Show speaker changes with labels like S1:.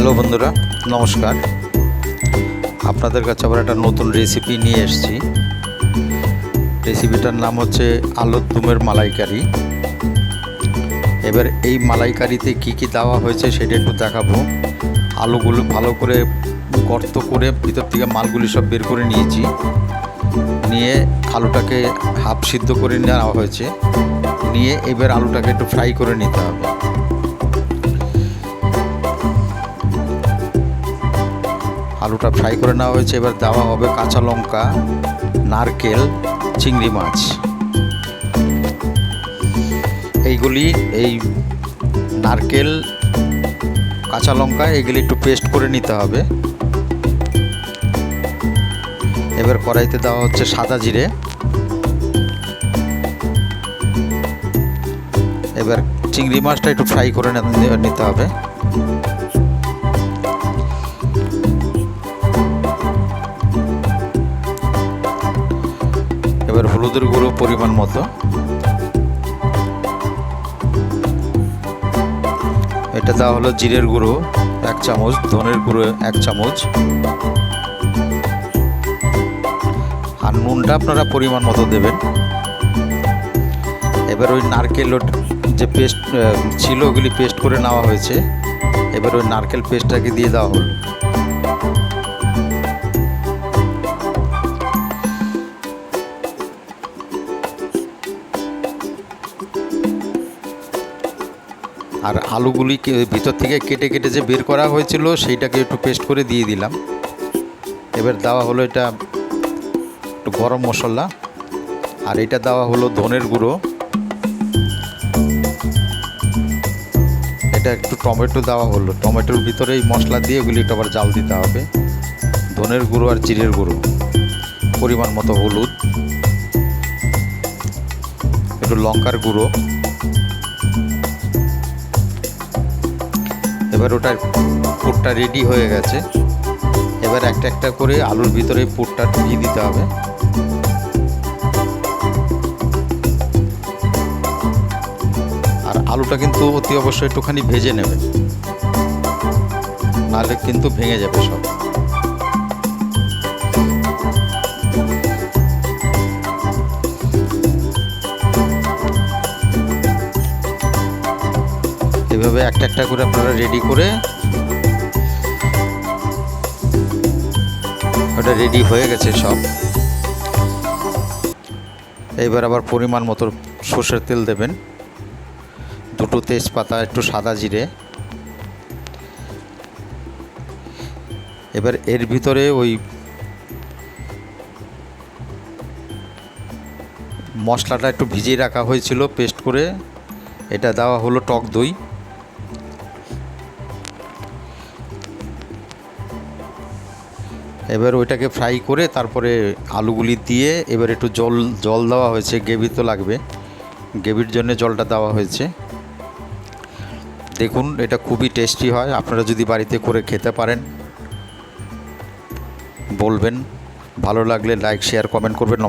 S1: Hello বন্ধুরা, নমস্কার। আপনাদের কাছে আবার একটা নতুন রেসিপি নিয়ে এসেছি। রেসিপিটার নাম হচ্ছে আলুর দুমের মালাইকারি। এবার এই মালাইকারিতে কি কি দেওয়া হয়েছে সেটা একটু দেখাবো। আলুগুলো ভালো করে গর্ত করে ভিতর থেকে মালগুলি সব বের করে নিয়েছি। নিয়ে আলুটাকে হাফ সিদ্ধ করে নেওয়া হয়েছে। নিয়ে এবার আলুটাকে একটু ফ্রাই করে নিতে হবে। আলুটা ফ্রাই করে নেওয়া হয়েছে। এবার দেওয়া হবে কাঁচা লঙ্কা, নারকেল, চিংড়ি মাছ। এইগুলি, এই নারকেল, কাঁচা লঙ্কা, এগুলি একটু পেস্ট করে নিতে হবে। এবার কড়াইতে দেওয়া হচ্ছে সাদা জিরে। এবার চিংড়ি মাছটা একটু ফ্রাই করে নিতে হবে। হলুদের গুঁড়ো পরিমাণ মতো। এটা দেওয়া হলো জিরের গুঁড়ো, এক চামচ, ধনের গুঁড়ো, এক চামচ। আর নুনটা আপনারা পরিমাণ মতো দেবেন। এবার ওই নারকেল যে পেস্ট ছিল ওগুলি পেস্ট করে নেওয়া হয়েছে। এবার ওই নারকেল পেস্টটাকে দিয়ে দেওয়া হলো। আর আলুগুলিকে ভিতর থেকে কেটে কেটে যে বের করা হয়েছিল, সেইটাকে একটু পেস্ট করে দিয়ে দিলাম। এবার দেওয়া হলো এটা একটু গরম মশলা, আর এটা দেওয়া হলো ধনের গুঁড়ো। এটা একটু টমেটো দেওয়া হলো, টমেটোর ভিতরে এই মশলা দিয়ে এগুলি একটু আবার জাল দিতে হবে। ধনের গুঁড়ো আর জিরের গুঁড়ো, পরিমাণ মতো হলুদ। একটু লঙ্কার গুঁড়ো। এবার ওটার পুরটা রেডি হয়ে গেছে। এবার একটা একটা করে আলুর ভিতরে পুরটা ঢুকিয়ে দিতে হবে। আর আলুটা কিন্তু অতি অবশ্যই একটুখানি ভেজে নেবে। নাহলে কিন্তু ভেঙে যাবে সব। এভাবে একটা একটা করে আপনারা রেডি করে ওটা রেডি হয়ে গেছে সব। এইবার আবার পরিমাণ মতো সর্ষের তেল দেবেন। দুটো তেজপাতা, একটু সাদা জিরে। এবার এর ভিতরে ওই মশলাটা একটু ভিজিয়ে রাখা হয়েছিল, পেস্ট করে। এটা দেওয়া হলো টক দই। এবার ওইটাকে ফ্রাই করে তারপরে আলুগুলি দিয়ে এবার একটু জল জল দেওয়া হয়েছে, গ্রেভি তো লাগবে। গ্রেভির জন্য জলটা দেওয়া হয়েছে। দেখুন, এটা খুবই টেস্টি হয়। আপনারা যদি বাড়িতে করে খেতে পারেন, বলবেন। ভালো লাগলে লাইক, শেয়ার, কমেন্ট করবেন।